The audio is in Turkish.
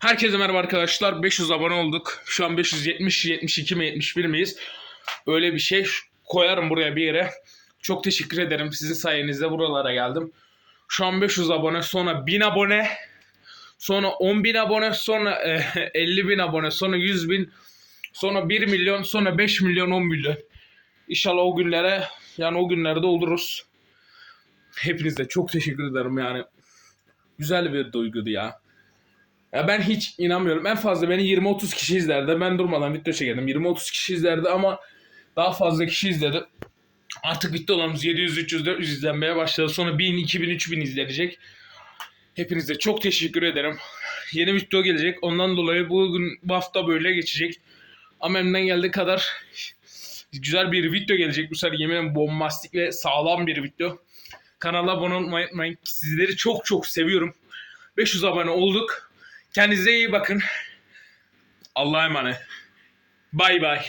Herkese merhaba arkadaşlar. 500 abone olduk. Şu an 570, 72 mi 71 miyiz? Öyle bir şey. Koyarım buraya bir yere. Çok teşekkür ederim. Sizin sayenizde buralara geldim. Şu an 500 abone, sonra 1000 abone, sonra 10.000 abone, sonra e, 50.000 abone, sonra 100.000, sonra 1 milyon, sonra 5 milyon, 10 milyon. İnşallah o günlere, yani o günlerde oluruz. Hepinize çok teşekkür ederim yani. Güzel bir duyguydu ya. Ya ben hiç inanmıyorum. En fazla beni 20-30 kişi izlerdi. Ben durmadan video çekerdim. 20-30 kişi izlerdi ama daha fazla kişi izledi. Artık videolarımız 700, 300, 400 izlenmeye başladı. Sonra 1000, 2000, 3000 izlenecek. Hepinize çok teşekkür ederim. Yeni video gelecek. Ondan dolayı bugün bu hafta böyle geçecek. Ama elimden geldiği kadar güzel bir video gelecek. Bu sefer yemin bombastik ve sağlam bir video. Kanala abone olmayı unutmayın. Sizleri çok çok seviyorum. 500 abone olduk. Kendinize iyi bakın. Allah'a emanet. Bay bay.